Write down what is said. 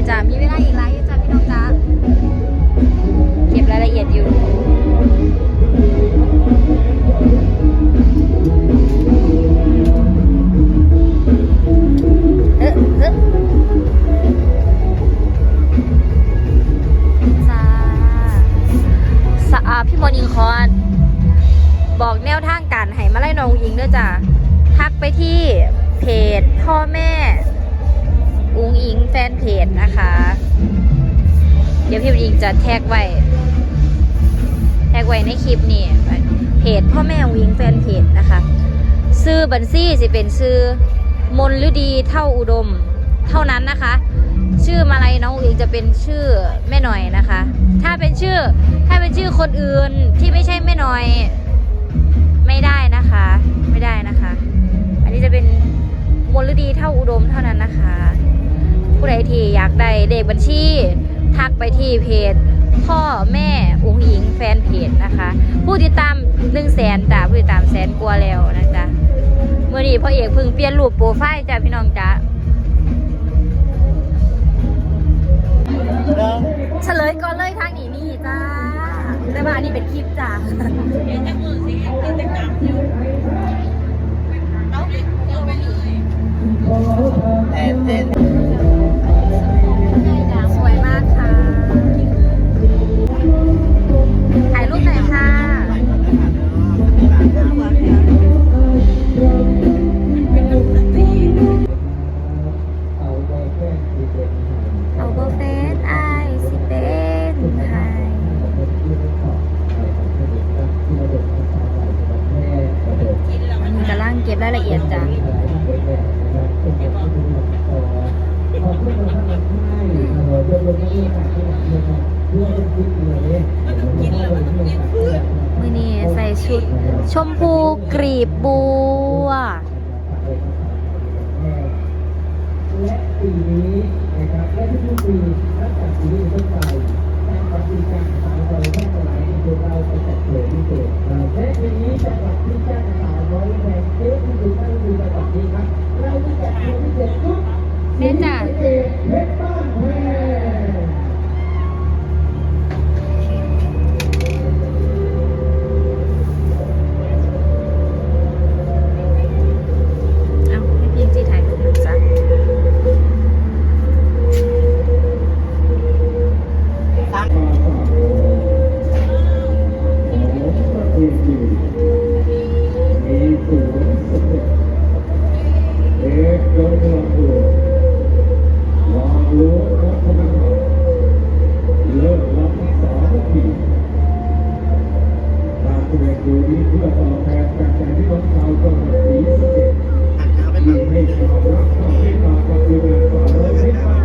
อยู่จ้ะมีเวลาอีกหลายอยู่จ้ะพี่น้องจ้าเก็บรายละเอียดอยู่เอ๊ะเอ๊ะจ้าสะอาพี่มอนิงคอนบอกแนวทางการให้มาไล่น้องอิงด้วยจ้ะทักไปที่เพจพ่อแม่ อุ้งอิงแฟนเพจนะคะ เดี๋ยวพี่อุ้งอิงจะแท็กไว้ แท็กไว้ในคลิปนี้เพจพ่อแม่อุ้งอิงแฟนเพจนะคะ ซื้อบัญชีสิเป็นซื้อมนฤดีเท่าอุดม เท่านั้นนะคะ ชื่อมาลัยน้องอุ้งอิงจะเป็นชื่อแม่หน่อยนะคะ ถ้าเป็นชื่อถ้าเป็นชื่อคนอื่นที่ไม่ใช่แม่หน่อย ไม่ได้นะคะ ไม่ได้นะคะ อันนี้จะเป็นมลฤดีเท่าอุดมเท่านั้นนะคะ ผู้ใดที่อยากได้เลขบัญชีทักไปที่เพจ พ่อแม่อุ้งหญิงแฟนเพจนะคะ ผู้ติดตามหนึ่งแสนจ้ะผู้ติดตามแสนกว่าแล้วนะจ๊ะเมื่อนี้พ่อเอกเพิ่งเปลี่ยนรูปโปรไฟล์จ้ะพี่น้องจ้ะแล้วเฉลยก่อนเลยทางนี้นี่จ้าแต่ว่าอันนี้เป็นคลิปจ้ะแก็บรายละเอียดจ้ะมือนี้ใส่ชุด ชมพูกรีบบัวและปีนี้นะครับและทุกปีนับจากปีนี้เป็นต้นไปทางปฏิการสาวเราทั้งหลายที่ตัวเราไปจัดเฉลิมพิเศษและปีนี้จังหวัดที่แจ้งข่าวร้อย เพื่อดูนี้เพื่อตอบแทนจากที่ต้อเราจังหวัดศรีสะเกษที่ใความรักความเมตาความกรุณาต่อโลกนี้